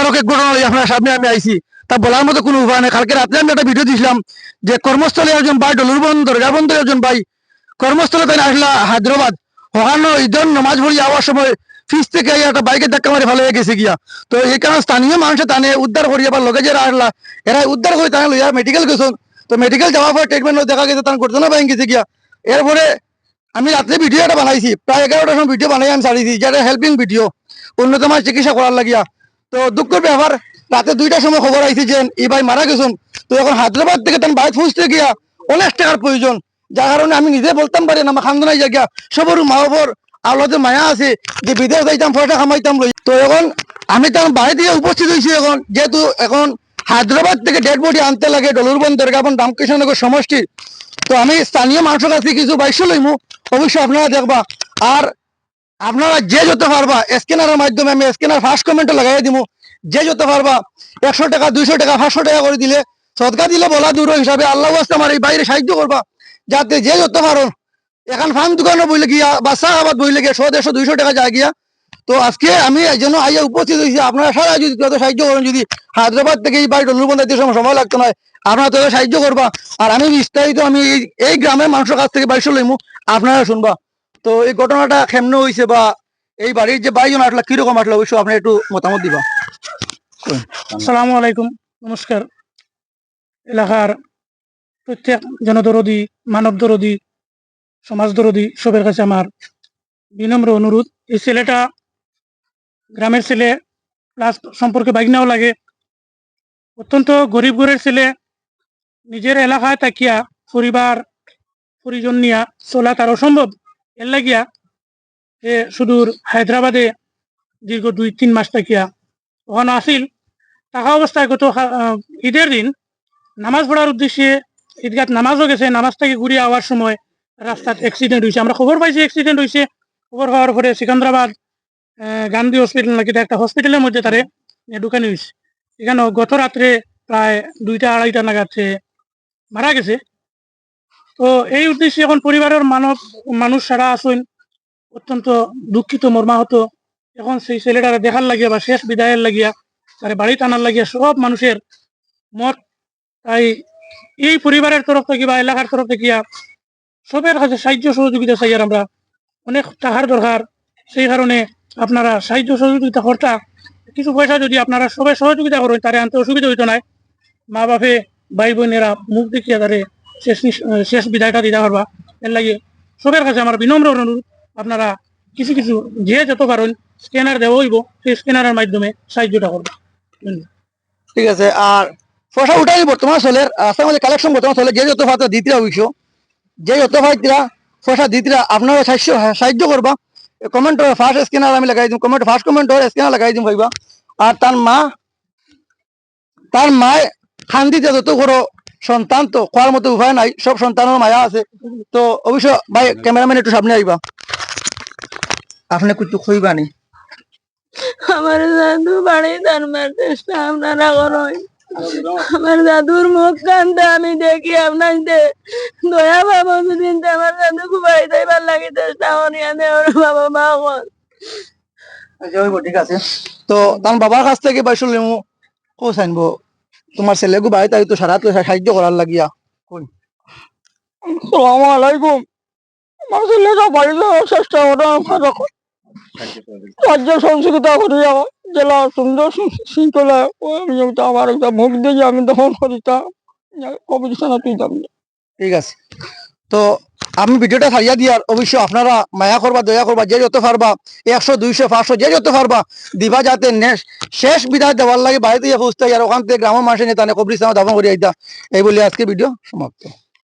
বেদনাদারক ঘটনা আপনার সামনে আমি আইছি। তা বলার মতো কোনো উপায় নেই। কালকে রাত্রে আমি একটা ভিডিও দিছিলাম যে কর্মস্থলে একজন ভাই, ডলুর বন্ধ দরজা একজন ভাই, কর্মস্থলে তাই আসলা হায়দ্রাবাদ? ওখানে ঈদের নমাজ পড়ি যাওয়ার সময় ফিস থেকে একটা বাইকের ধাক্কা মারি ভালো হয়ে গেছে গিয়া। তো এই কারণে স্থানীয় মানুষে তানে উদ্ধার করি, আবার লগে যারা আসলা এরা উদ্ধার করে, তানে লইয়া মেডিকেল গেছেন। তো মেডিকেল যাওয়ার পর ট্রিটমেন্ট দেখা গেছে তার ঘটনা পাই গেছে গিয়া। এরপরে আমি রাত্রে ভিডিও একটা বানাইছি, প্রায় এগারোটার সময় ভিডিও বানাই আমি ছাড়িয়েছি যেটা হেল্পিং ভিডিও মানের চিকিৎসা করার লাগিয়া। তো দুঃখের ব্যাপার রাতে দুইটার সময় খবর আইছি যে, এই ভাই মারা গেছেন। তো এখন হায়দ্রাবাদ থেকে তার বাইক ফুসতে গিয়া অনেক টাকার প্রয়োজন। যার কারণে আমি নিজে বলতাম পারি না, আমার খানদানাই জায়গা সবর মা বাবার আল্লাহতে মায়া আছে যে বিদেশ যাইতাম, পয়সা খামাইতাম লই। তো এখন আমি তার বাড়ি দিয়ে উপস্থিত হয়েছি এখন। যেহেতু এখন হায়দ্রাবাদ থেকে ডেড বডি আনতে লাগে ডলুরবন দরগাবন রামকৃষ্ণনগর সমষ্টির তো আমি স্থানীয় মানুষের কাছে কিছু বাইশ লইমু। অবশ্যই আপনারা দেখবা। আর আপনারা যে যত পারবা স্ক্যানারের মাধ্যমে আমি স্ক্যানার ফার্স্ট কমেন্টে লাগাই দিব যে যত পারবা একশো টাকা, দুইশো টাকা, পাঁচশো টাকা করে দিলে সদকা দিলে বলা দূর হিসাবে আল্লাহ আমার এই বাইরে সাহায্য করবা। যাতে যে যত পারো, এখন ফার্ম দোকানে বইলে গিয়া বা চা আবাদ বইলে গিয়া শো দেড়শো, দুইশো টাকা যায় গিয়া। তো আজকে আমি এই জন্য আইয়া উপস্থিত হয়েছি। আপনারা সারা যদি যত সাহায্য করেন, যদি হায়দ্রাবাদ থেকে এই বাড়ি ডলুর বন্ধাইতে সময় সময় লাগতো না, আপনারা তত সাহায্য করবা। আর আমি বিস্তারিত আমি এই- গ্রামের মানুষের কাছ থেকে বাইশ লইমু। আপনারা শুনবা। তো এই ঘটনাটা কেমনে হয়েছে বা এই বাড়ির যে বাইজন আসলা, কীরকম আসলো অবশ্যই আপনি একটু মতামত দিবা। আসসালামু আলাইকুম, নমস্কার। এলাকার প্রত্যেক জনদরদি মানব দরদি সমাজ দরদি সবের কাছে আমার বিনম্র অনুরোধ। এই ছেলেটা গ্রামের ছেলে প্লাস সম্পর্কে বাইকনাও লাগে। অত্যন্ত গরিব ঘরের ছেলে, নিজের এলাকায় তাকিয়া পরিবার, পরিজন নিয়া চলা তার অসম্ভব। এর লাগিয়া এ সুদূর হায়দ্রাবাদে দীর্ঘ দুই, তিন মাস তাকিয়া ওখানে আসিল থাকা অবস্থায় গত ঈদের দিন নামাজ পড়ার উদ্দেশ্যে ঈদগাহ নামাজও গেছে। নামাজ থেকে ঘুরে আওয়ার সময় রাস্তাত অ্যাক্সিডেন্ট হয়েছে আমরা খবর পাইছি অ্যাক্সিডেন্ট হয়েছে খবর পাওয়ার পরে সিকান্দ্রাবাদ গান্ধী হসপিটাল নাকি একটা হসপিটালের মধ্যে তারে ঢুকানি হয়েছে এখানে গত রাত্রে প্রায় দুইটা, আড়াইটা নাগাদ মারা গেছে। তো এই উদ্দেশ্যে এখন পরিবারের মানব, মানুষ সারা আসুন অত্যন্ত দুঃখিত, মর্মাহত। এখন সেই ছেলেটারে দেখার লাগিয়া বা শেষ বিদায়ের লাগিয়া, তারে বাড়ি টানার লাগিয়া সব মানুষের মত। তাই এই পরিবারের তরফ থেকে বা এলাকার তরফ থেকে সবের কাছে সাহায্য সহযোগিতা চাই আর আমরা অনেক টাকার দরকার। সেই কারণে আপনারা সাহায্য সহযোগিতা কর্তা, কিছু পয়সা যদি আপনারা সবাই সহযোগিতা করেন তারে আনতে অসুবিধা হইতো নাই মা বাপে ভাই বোনেরা মুখ দেখিয়া তারে শেষ শেষ বিদায়টা দিতে পারবা এর লাগে সবের কাছে আমার বিনম্র অনুরোধ। আপনারা কিছু কিছু যে যত পারেন স্ক্যানার দেওয়া হইব, সেই স্ক্যানারের মাধ্যমে সাহায্যটা করবে। ঠিক আছে, আর উঠাই বর্তমান কালেকশন বর্তমান চলে যে যত ভাত দিতরা যে যত ভাইতরা পয়সা দিতরা, আপনারা সাহায্য সাহায্য করবা। কমেন্ট ফার্স্ট স্ক্যানার আমি লাগাই দিম কমেন্ট ফার্স্ট কমেন্ট স্ক্যানার লাগাই দিম ভাইবা। আর তার মা, তার মায় খান্দিতে যত বড় সন্তান তো খোয়ার মতো উপায় নাই সব সন্তানের মায়া আছে। তো অবশ্য ভাই ক্যামেরাম্যান একটু সামনে আইবা আপনি কিছু কইবা নি? আমার দাদু বাড়ি ধানবার চেষ্টা আপনারা করুন আমার দাদুর মুখ কান্দে আমি দেখি আপনার দয়া বাবা দুদিন আমার দাদু খুব বাড়ি যাইবার লাগে চেষ্টা করি আমি ওর বাবা মা আচ্ছা ঠিক আছে। তো তার বাবার কাছ থেকে বাইশ লিমু। কো চাইনবো তোমার ছেলেগু বাড়ি তাই তো সারা তো সাহায্য করার লাগিয়া। আসসালামু আলাইকুম। আমার ছেলেটা বাড়িতে চেষ্টা করে রাজ্য সহযোগিতা করি জেলা সুন্দর শৃঙ্খলা আমার একটা মুখ দিয়ে আমি তখন করিতা অবস্থান তুইতাম ঠিক আছে। তো আমি ভিডিওটা সারিয়া দিয়ার অবশ্যই আপনারা মায়া করবা, দয়া করবা, যে যত পারবা, একশো, দুইশো, পাঁচশো, যে যত পারবা, দিবা যাতে শেষ বিধায় দেওয়ার লাগে বাড়িতে পৌঁছতে আর ওখান থেকে গ্রামের মানুষের নেতা কবরিস্তান দাবন করিয়া এই বলে আজকে ভিডিও সমাপ্ত।